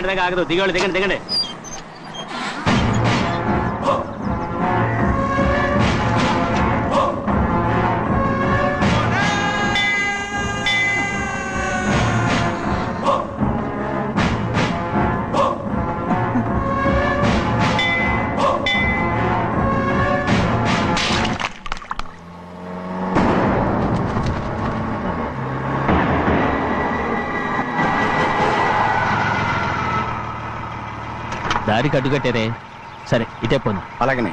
Second దాకా ఆగదు దిగండి దిగండి దిగండి. దారికి అడ్డుకట్టారే సరే ఇటే పోను. అలాగనే.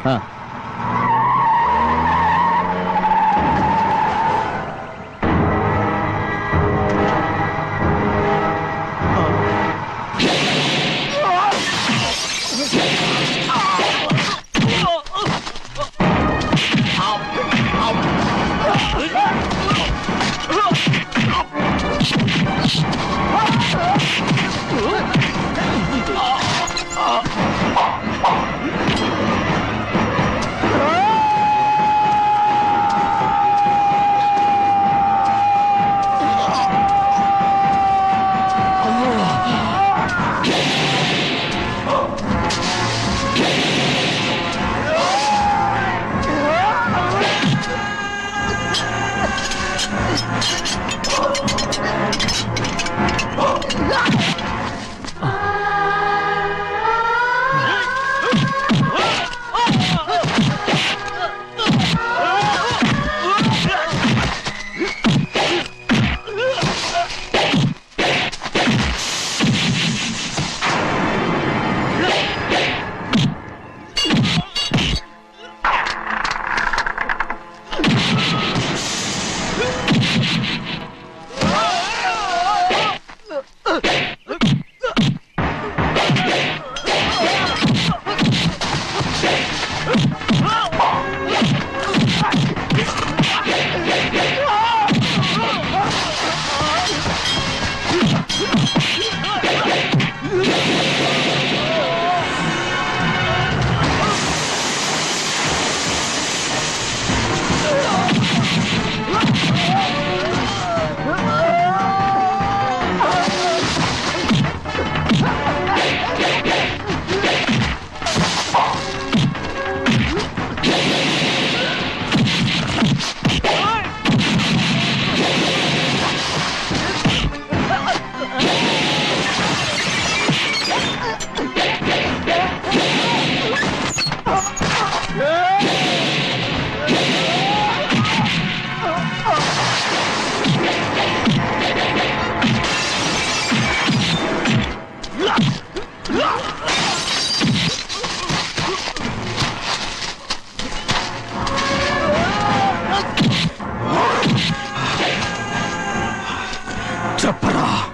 చెప్పరా?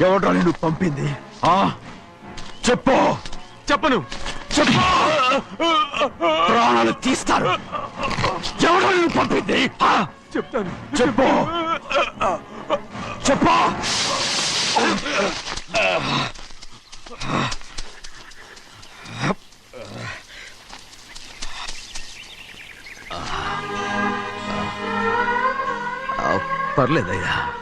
ఎవడ్రా నిన్ను పంపింది? ఆ? చెప్పు. చెప్పను. చెప్పు. ప్రాణాలు తీస్తారు. ఎవడ్రా నిన్ను పంపింది? ఆ? చెప్తాను. చెప్పు. చెప్పు. పర్లేదయ్యా.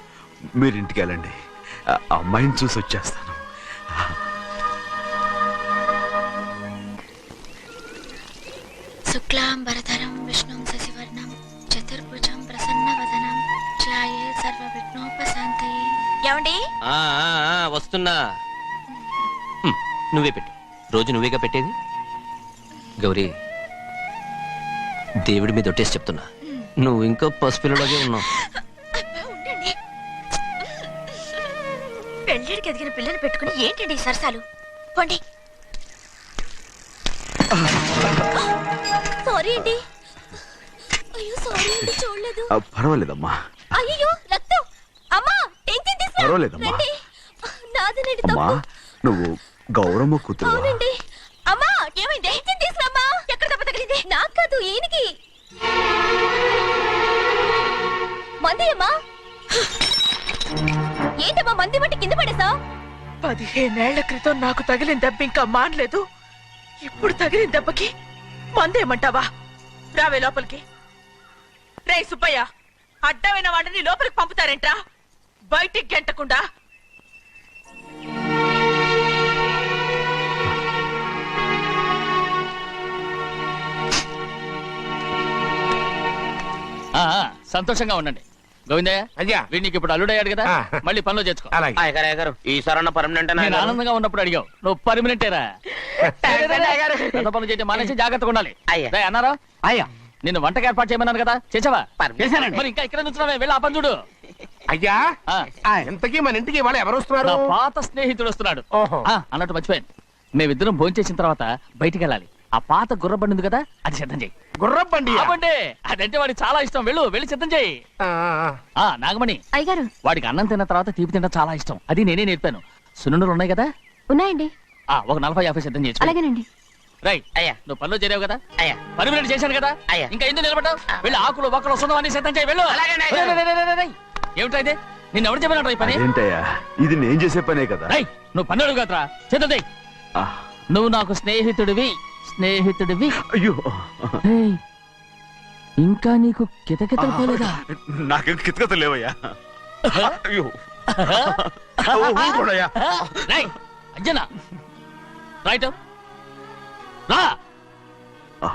మీరు ఇంటికి వెళ్ళండి అమ్మాయిని చూసి వచ్చేస్తాను. శుక్లాంబరధరం విష్ణుం శశివర్ణం చతుర్భుజం ప్రసన్నవదనం ధ్యాయే సర్వ విఘ్నోపశాంతయే ఏమండి? ఆ, ఆ, ఆ, వస్తున్నా. నువ్వే పెట్టు. రోజు నువ్వేగా పెట్టేది? గౌరీ దేవుడి మీద ఒట్టేసి చెప్తున్నా. నువ్వు ఇంకా పసిపిల్లలాగే ఉన్నావు. పెళ్ళిడికి ఎదిగిన పిల్లని పెట్టుకుని ఏంటండి ఈ సరసాలు? పోండి. సారీ అండి. అయ్యో సారీ అండి చూడలేదు. ఆ, పర్వాలేదమ్మా. అయ్యో రక్తం. అమ్మా టెన్షన్ తీసుకురా పర్వాలేదమ్మా. రండి. నాదనండి అమ్మా తప్పు. నువ్వు గౌరమ్మ కూతురు. అవునండి. అమ్మా ఏమైంది? టెన్షన్ తీసుకురామ్మా ఎక్కడ దెబ్బ తగిలింది? నాకు కాదు ఈయనకి. మంది అమ్మా. ఏంటమ్మా మంది బట్టి కింద పడేసా పదిహేనేళ్ళ క్రితం నాకు తగిలిన దెబ్బ ఇంకా మానలేదు. ఇప్పుడు తగిలిన దెబ్బకి మందేమంటావా? రావే లోపలికి. రే సుబ్బయ్య అడ్డమైన వాడిని లోపలికి పంపుతారేంట్రా? బయటికి గెంటకుండా. సంతోషంగా ఉండండి. గోవిందయ్య అయ్యా. వీడికి ఇప్పుడు అల్లుడయ్యాడు కదా ఆ. మళ్ళీ పనిలో చేర్చుకో. అలాగే. అయ్యగారు ఈసారన్న పర్మనెంట్ నేను ఆనందంగా ఉన్నప్పుడు అడిగావు నువ్వు పర్మినెంటేరా పెద్ద పనులు చేయడం మానేసి జాగ్రత్తగా ఉండాలి. అయ్యా. రేయ్, అన్నారా? అయ్యా. నిన్ను వంటకి ఏర్పాటు చేయమన్నాను కదా చేసావా? చేశానండి. మరి ఇంకా ఇక్కడ నుంచున్నావే వెళ్ళి ఆ పని చూడు. అయ్యా ఆ, ఇంతకీ మన ఇంటికి వాళ్ళు ఎవరు వస్తున్నారు? నా పాత స్నేహితుడు వస్తున్నాడు. ఓహో. ఆ, అన్నట్టు మర్చిపోయాను. మేమిద్దరం భోంచేసిన తర్వాత బయటికి వెళ్ళాలి. ఆ పాత గుర్రబండి ఉంది కదా అది సిద్ధం చేయి. గుర్రబండి అవ్వండి అదంటే వాడికి చాలా ఇష్టం. వెళ్ళు వెళ్ళి సిద్ధం చేయి. ఆ నాగమణి. అయ్యగారు. వాడికి అన్నం తిన్న తర్వాత తీపి తినడం చాలా ఇష్టం. అది నేనే నేర్పాను. సున్నుండలు ఉన్నాయి కదా? ఉన్నాయండి. ఆ ఒక నలభై యాభై సిద్ధం చేసుకో అలాగేనండి. రైట్. అయ్యా. నువ్వు పనిలో చేరావు కదా? అయ్యా. పర్మినెంట్ చేశాను కదా? అయ్యా. ఇంకా ఎందుకు నిలబడ్డావు? వెళ్ళి ఆకులు బొక్కలు వస్తుందో అన్ని సిద్ధం చేయి. వెళ్ళు. ఏమిటా ఇది? నిన్ను ఎవరు చెప్పినట్టు ఈ పని? ఏంటయ్యా ఇది నేను చేసే పనే కదా? రేయ్, నువ్వు పని అడుగు కదరా. సిద్ధం చేయి. ఆ, నువ్వు నాకు స్నేహితుడివి. స్నేహితుడివి? అయ్యో. ఏయ్, ఇంకా నీకు కితకితలు పోలేదా? నాకేం కితకత లేవయ్యా. అయ్యో. ఓ, ఊరుకోడయ్యా. రేయ్, అంజనా రైట్ రా. ఆ,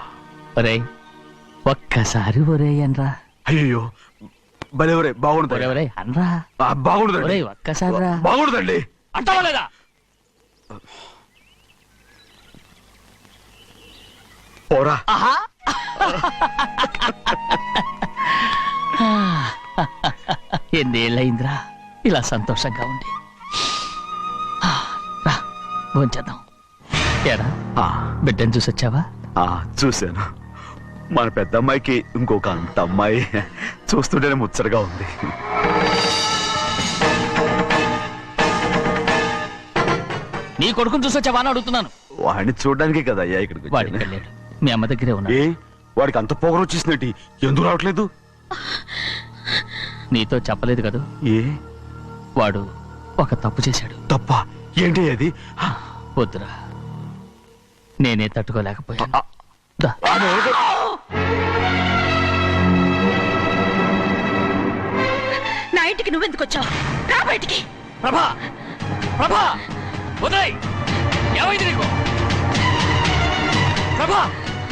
ఒరేయ్. ఒక్కసారి ఒరే అనరా. అయ్యో భలే ఒరే బాగుండదు ఒరే ఒరే అనరా. బాగుండదండి ఒరేయ్ ఒక్కసారి రా. బాగుండదండి అంటావా లేదా పోరా. ఎన్నేళ్ళయిందిరా? ఇలా సంతోషంగా ఉండి. రా భోంచేద్దాం. ఆ, బిడ్డను చూసి వచ్చావా ఆ, చూశాను. మన పెద్ద అమ్మాయికి ఇంకొక అంత అమ్మాయి చూస్తుంటేనే ముచ్చటగా ఉంది. నీ కొడుకుని చూసి వచ్చావా అని అడుగుతున్నాను. వాడిని చూడడానికే కదా అయ్యా ఇక్కడికి వచ్చాను వెళ్ళాడు. మీ అమ్మ దగ్గరే ఉన్నాడు ఏ? వాడికి అంత పొగరు వచ్చేసినట్టు ఎందుకు రావట్లేదు? నీతో చెప్పలేదు కదూ? ఏ? వాడు ఒక తప్పు చేశాడు. తప్ప? ఏంటి అది? వద్దురా. నేనే తట్టుకోలేకపోయాను. దా. నా ఇంటికి నువ్వెందుకు వచ్చావు? రా బయటికి. ప్రభా! ప్రభా! ఉదయ్ ఏమైంది నీకు? ప్రభా!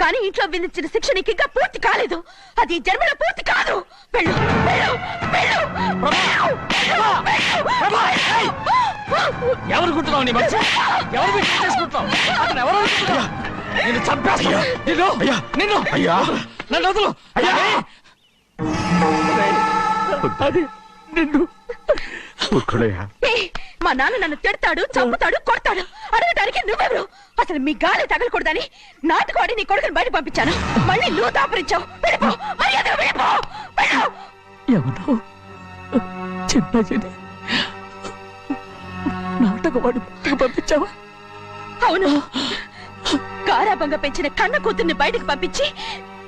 కానీ ఇంట్లో విధించిన శిక్ష నీకు ఇంకా పూర్తి కాలేదు. అది జన్మలో పూర్తి కాదు. వెళ్ళు వెళ్ళు వెళ్ళు. ఎవరు కుట్టున్నావు నీ ఎవరు మీరు చేసుకుంటున్నావు? అతను ఎవరు అనుకుంటున్నావు? నిన్ను చంపేస్తా. నిన్ను అయ్యా. నిన్ను. అయ్యా. నన్ను వదులు. అయ్యా! అది నిన్ను. మా నాన్న నన్ను తిడతాడు చంపుతాడు కొడతాడు. అడగటానికి నువ్వెవరు? అసలు మీ గాలి తగలకూడదని నాటుకోడి నీ కొడుకుని బయట పంపించాను. మళ్ళీ నువ్వు దాపరించావు. వెళ్ళిపో మర్యాదగా వెళ్ళిపో వెళ్ళు. ఎవరు చిన్న చెడి నాటకవాడు బయటకు పంపించావా? అవును. గారాబంగా పెంచిన కన్న కూతుర్ని బయటకు పంపించి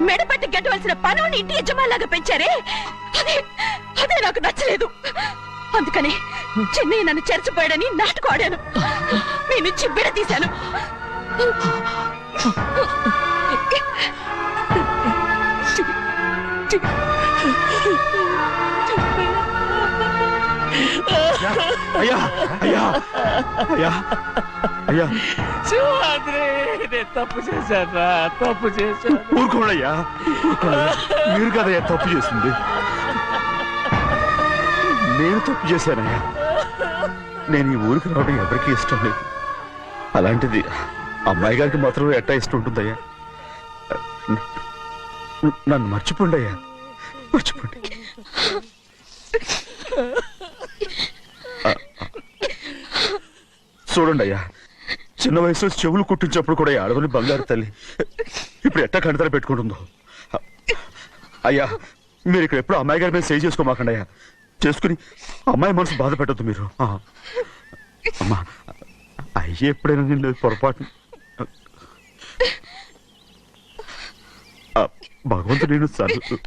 మెడపట్టి గెట్టవలసిన పనుని ఇంటి యజమానిలాగా పెంచారే? అదే అదే నాకు నచ్చలేదు. అందుకని చెన్నై నన్ను చెరచిపోయాడని నాటుకు ఆడాను. మీ నుంచి విడదీశాను అయ్యా అయ్యా అయ్యా అయ్యా. నేను తప్పు చేశాను తప్పు చేశాను. ఊరుకోండయ్యా ఊరుకోండి. మీరు కదయ్యా తప్పు చేసింది. నేను తప్పు చేశానయ్యా. నేను ఈ ఊరికి రావడం ఎవరికీ ఇష్టం లేదు. అలాంటిది అమ్మాయి గారికి మాత్రం ఎట్టా ఇష్టం ఉంటుందయ్యా. నన్ను మర్చిపోండి అయ్యా. మర్చిపోండి. చూడండి అయ్యా. చిన్న వయసులో చెవులు కుట్టించినప్పుడు కూడా ఈ బంగారు తల్లి. ఇప్పుడు ఎట్టా కణితర పెట్టుకుంటుందో. అయ్యా మీరు ఇక్కడ ఎప్పుడు అమ్మాయి గారి మీద సేవ్ చేసుకోమాకండి అయ్యా. చేసుకుని అమ్మాయి మనసు బాధ పెట్టద్దు మీరు. అమ్మా అయ్యి ఎప్పుడైనా నేను పొరపాటు భగవంతుడు నేను సర్లు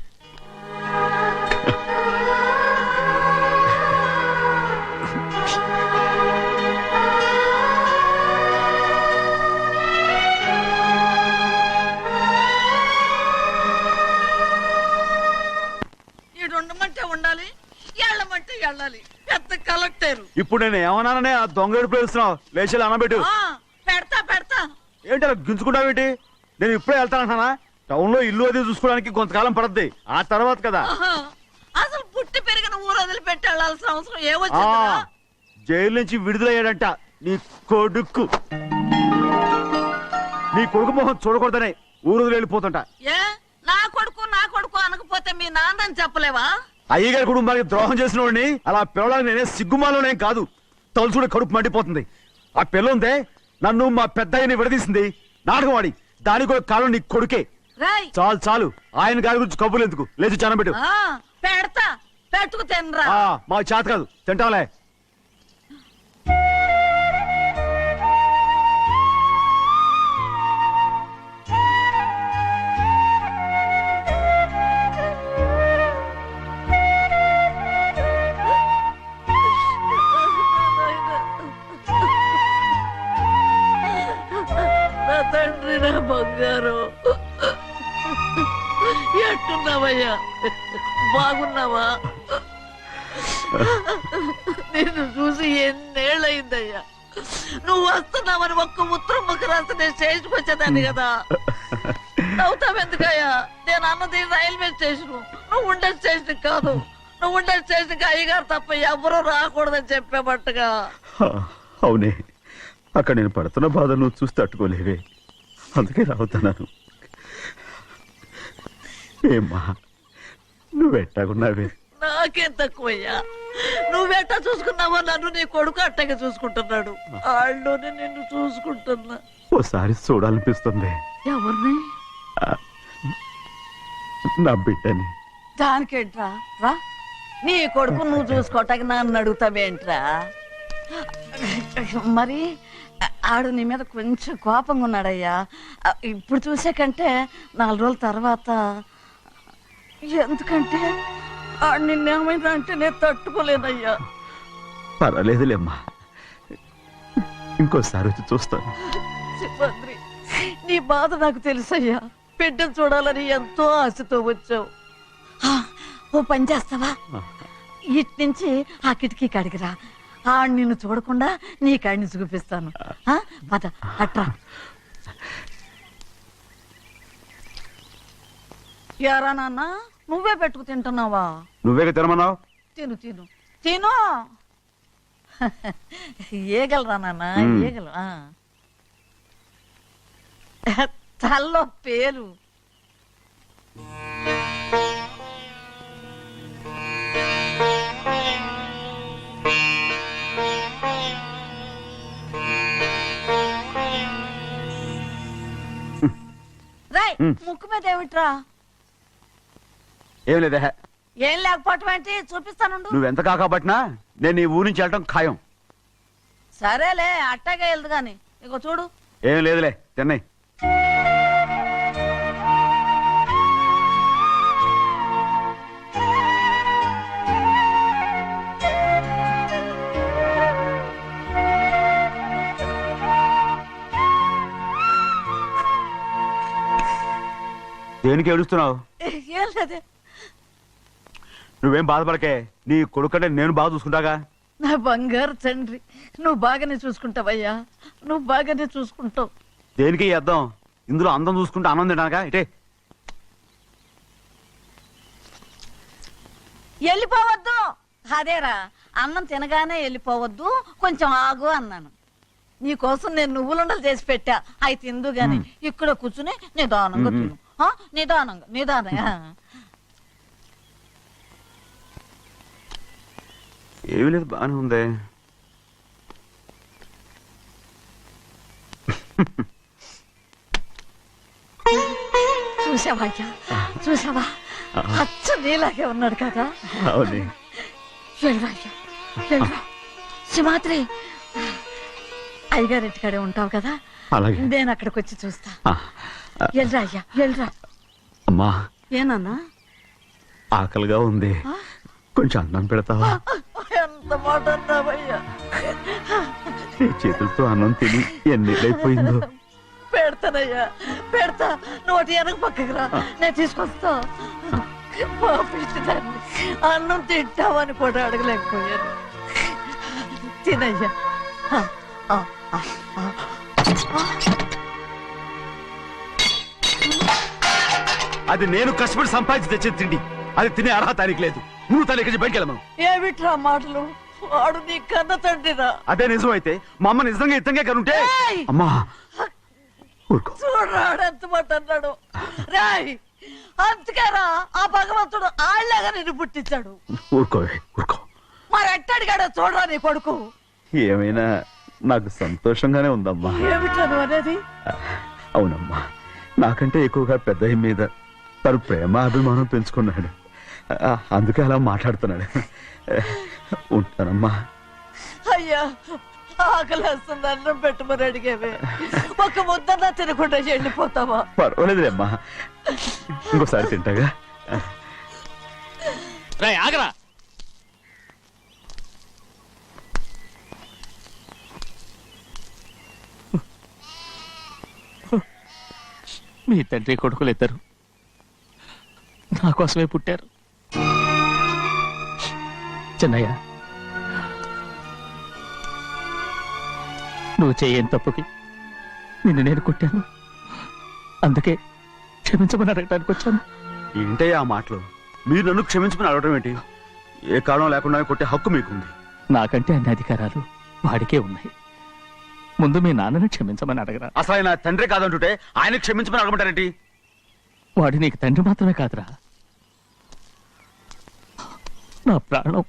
ఇప్పుడు నేను ఏమన్నాననే ఆ దొంగ ఎడుపు వేస్తున్నావు లేచి అనబెట్టు పెడతా పెడతా. ఏంటి అలా గించుకుంటావేంటి నేను ఇప్పుడే వెళ్తానంటానా టౌన్లో ఇల్లు అది చూసుకోవడానికి కొంతకాలం పడద్ది. ఆ తర్వాత కదా. అసలు పుట్టి పెరిగిన ఊరు వదిలిపెట్టి వెళ్ళాల్సిన అవసరం జైలు నుంచి విడుదలయ్యాడంట నీ కొడుకు. నీ కొడుకు మొహం చూడకూడదనే ఊరు వదిలి వెళ్ళిపోతుంట. ఏ నా కొడుకు నా కొడుకు అనకపోతే మీ నాన్నని చెప్పలేవా? అయ్యగారి కుటుంబానికి ద్రోహం చేసిన వాడిని అలా పిల్లడానికి నేనే సిగ్గుమాలోనేం కాదు. తలుచుడు కడుపు మండిపోతుంది. ఆ పిల్ల ఉందే నన్ను మా పెద్దయ్యని విడదీసింది. నాటకం ఆడి దానికి కూడా కాలం నీ కొడుకే. చాలు చాలు. ఆయన గారి గురించి కబుర్లు ఎందుకు? లేచి చనబెట్టు ఆ, పెడతా. పెట్టుకు తినరా. ఆ, మాకు చేత కాదు. తింటాంలే. వచ్చేదాన్ని కదా. నవ్వుతావెందుకయ్యా నేను అన్నది రైల్వే స్టేషన్. నువ్వు ఉండే స్టేషన్ కాదు. నువ్వు ఉండే స్టేషన్కి అయ్యగారు తప్ప ఎవరూ రాకూడదని చెప్పేమట్టుగా అవునే. అక్కడ నేను పడుతున్న బాధ నువ్వు చూసి తట్టుకోలేవే. అందుకే రావుతున్నాను ఏమ్మా నువ్వెట్టాగున్నావే నాకేం తక్కువయ్యా. నువ్వెట్టా చూసుకున్నావో నన్ను నీ కొడుకు అట్టగా చూసుకుంటున్నాడు. వాళ్ళలోనే నిన్ను చూసుకుంటున్నా. ఓసారి చూడాలనిపిస్తుంది. ఎవరిని? నా బిడ్డని. దానికేంట్రా? రా. నీ కొడుకు నువ్వు చూసుకోవటానికి నన్ను అడుగుతావేంట్రా? మరి ఆడు నీ మీద కొంచెం కోపంగా ఉన్నాడయ్యా. ఇప్పుడు చూసే కంటే నాలుగు రోజుల తర్వాత ఎందుకంటే ఆడు నిన్నేమైనా అంటే నేను తట్టుకోలేనయ్యా పర్వాలేదులేమ్మా. ఇంకోసారి వచ్చి చూస్తాను. సింహాద్రి నీ బాధ నాకు తెలుసయ్యా. బిడ్డను చూడాలని ఎంతో ఆశతో వచ్చావు. ఆ, ఓ పని చేస్తావా? ఇటు నుంచి ఆ కిటికీ కడిగిరా ఆ నిన్ను చూడకుండా నీ కాడిని చూపిస్తాను. ఆ, పద అట్రా యారా నాన్న నువ్వే పెట్టుకు తింటున్నావా? నువ్వే తినమన్నావు? తిను తిను. తిను. ఏగలరా నాన్న మ్మ్. ఏగలు ఆ. తల్లో పేరు రాయ్. ముక్కు మీద ఏమిట్రా? ఏం లేదే. ఏం లేకపోవటం ఏంటి? చూపిస్తానుండు నువ్వెంత కాకపట్టినా నేను ఈ ఊరి నుంచి వెళ్ళటం ఖాయం. సరేలే అట్టాగే వెళ్దు గాని. ఇగో చూడు. ఏం లేదులే తిన్నాయి దేనికి ఏడుస్తున్నావు? నువ్వేం బాధపడకే నీ కొడుకంటే నేను బాగా చూసుకుంటాగా? నా బంగారు తండ్రి నువ్వు బాగానే చూసుకుంటావయ్యా. నువ్వు బాగానే చూసుకుంటావు. దేనికి అద్దం ఇందులో అందం చూసుకుంటే ఆనందం తినగా ఇటే. వెళ్ళిపోవద్దు. అదేరా అన్నం తినగానే వెళ్ళిపోవద్దు కొంచెం ఆగు అన్నాను. నీకోసం నేను నువ్వులుండలు చేసి పెట్టా. అవి తిందు గాని ఇక్కడ కూర్చుని నిదానంగా తిను. నిదానంగా నిదానంగా. ఏమీ లేదు బాగానే ఉంది. చూసావా అయ్యా? చూసావా అచ్చ నీలాగే ఉన్నాడు కదా. అవునే. వెళ్ళరా అయ్యా? వెళ్ళరా సింహాద్రి అయ్యగారింటికాడే ఉంటావు కదా? అలాగే. నేను అక్కడికి వచ్చి చూస్తా వెళ్ళరా అయ్యా వెళ్ళరా అమ్మా. ఏనన్నా? ఆకలిగా ఉంది. కొంచెం అన్నం పెడతావా? ఎంత మాట అన్నావయ్యా? నీ చేతులతో అన్నం తిని ఎన్నిళ్ళైపోయిందో పెడతానయ్యా పెడతా. నోటి వెనక పక్కకి రా. నేను తీసుకొస్తా. పాపిస్తాన్ని అన్నం తింటావని కూడా అడగలేకపోయాను. తినయ్యా. అది నేను కష్టపడి సంపాదించి తెచ్చిన తిండి. అది తినే అర్హత ఆయనకి లేదు. నువ్వు తన ఇక్కడి బయటికి వెళ్ళమను. ఏమిట్రా మాటలు? వాడు నీ కన్న తండ్రిరా. అదే నిజం అయితే మా అమ్మ నిజంగా ఇద్దంగా కనుంటే! అమ్మా! ఊరుకో. చూడరాడు ఎంత మాట అన్నాడు. రాయ్! అందుకేరా ఆ భగవంతుడు ఆళ్ళగా నిన్ను పుట్టించాడు. ఊరుకో ఊరుకో. మరి ఎట్టడిగాడో చూడరా నీ కొడుకు. ఏమైనా నాకు సంతోషంగానే ఉందమ్మా. ఏమిట్రా నువ్వు అనేది? అవునమ్మా. నాకంటే ఎక్కువగా పెద్ద మీద తను ప్రేమ అభిమానం పెంచుకున్నాడు. అందుకే అలా మాట్లాడుతున్నాడు. ఉంటానమ్మా. అయ్యా ఆకలేస్తుంది అన్నం పెట్టమని అడిగేవే. ఒక ముద్దన్నా తినకుండా వెళ్ళిపోతావా పర్వాలేదులేమ్మా ఇంకోసారి తింటాగా? రే ఆగరా. మీ తండ్రి కొడుకులు ఇద్దరు. నా కోసమే పుట్టారు. చిన్నయ్య నువ్వు చేయని తప్పుకి నిన్ను నేను కొట్టాను. అందుకే క్షమించమని అడగడానికి వచ్చాను. ఏంటయ్యా ఆ మాటలు. మీరు నన్ను క్షమించుకుని అడగడం ఏంటి? ఏ కారణం లేకుండా కొట్టే హక్కు మీకుంది. నాకంటే అన్ని అధికారాలు వాడికే ఉన్నాయి. ముందు మీ నాన్నని క్షమించమని అడగరా. అసలు ఆయన తండ్రి కాదంటుంటే ఆయన క్షమించమని అడగమంటారేంటి? వాడు నీకు తండ్రి మాత్రమే కాదురా. నా ప్రాణం.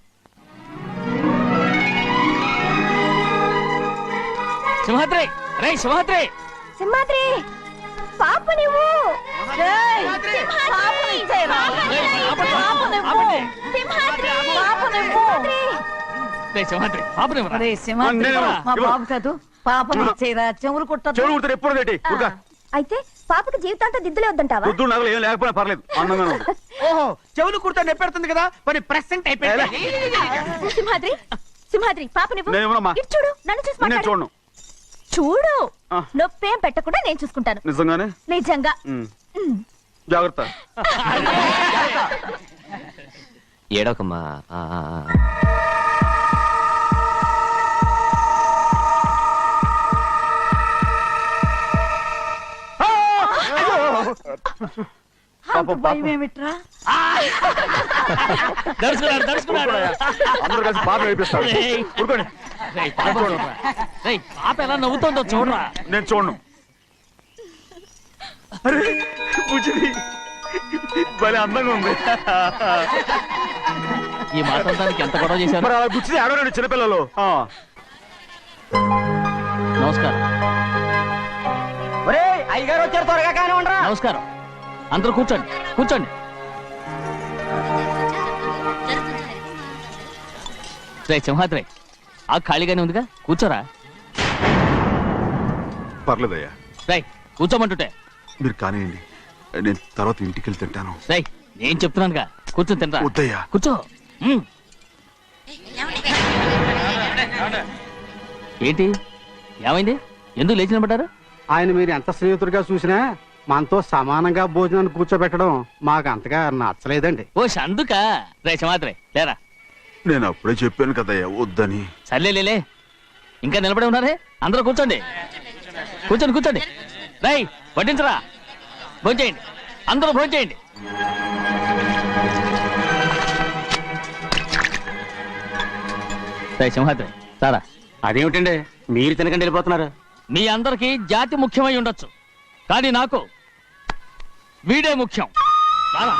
సింహాద్రి! రే సింహాద్రి! సింహాద్రి! పాప నువ్వు. బాబు కాదు. చెవులు ఎప్పుడు అయితే పాపకి జీవితాంతం దిద్దులే వద్దంటావా? పొద్దున్న నగలు ఏం లేకపోయినా పర్లేదు. అందంగా ఉంది. ఓహో చెవులు కుర్తా నెప్పెడుతుంది కదా మరి ప్రెసెంట్ అయిపోయింది. సింహాద్రి సింహాద్రి పాప నువ్వు? నేను ఇవ్వనమ్మా. ఇటు చూడు నన్ను చూసి నేను మాట్లాడు. చూడను. చూడు ఆ. నొప్పేం పెట్టకుండా నేను చూసుకుంటాను. నిజంగానే? నిజంగా. ఉమ్. జాగ్రత్త. ఏడోకమ్మా దడుచుకున్నాడు దడుచుకున్నాడు అందరూ కలిసి. ఊరుకోండి. రేయ్, పాప చూడరా. రేయ్, పాప ఎలా నవ్వుతోందో చూడరా. నేను చూడను. అరే బుజ్జిది భలే అందంగా ఉంది. ఈ మాట్లాడడానికి ఎంత గొడవ చేశారు? మరి అలా బుచ్చిది ఆడవాడు చిన్నపిల్లలు. ఆ. నమస్కారం. అయ్యగారు వచ్చారు త్వరగా కానీ ఉండరా నమస్కారం. అందరూ కూర్చోండి కూర్చోండి. రే సింహాద్రి ఆ ఖాళీగానే ఉందిగా? కూర్చోరా. పర్లేదయ్యా. రై కూర్చోమంటుంటే. మీరు కానివ్వండి నేను తర్వాత ఇంటికి వెళ్తే తింటాను. రై నేను చెప్తున్నానుగా. కూర్చొని తినరా? వద్దయ్యా. కూర్చో. ఉమ్. ఏంటి? ఏమైంది? ఎందుకు లేచి నిలబడ్డారు? ఆయన మీరు ఎంత స్నేహితుడిగా చూసినా మనతో సమానంగా భోజనాన్ని కూర్చోబెట్టడం మాకు అంతగా నచ్చలేదండి. ఓ అందుక రేష మాత్రమే లేరా? నేను అప్పుడే చెప్పాను కదయ్యా వద్దని. సర్లే లేలే ఇంకా నిలబడి ఉన్నారే? అందరూ కూర్చోండి. కూర్చోండి కూర్చోండి. రై వడ్డించరా? భోంచేయండి అందరూ భోంచేయండి రై సింహాద్రి సారా అదేమిటండి? మీరు తినకండి వెళ్ళిపోతున్నారు. మీ అందరికీ జాతి ముఖ్యమై ఉండొచ్చు. కానీ నాకు వీడే ముఖ్యం. రారా.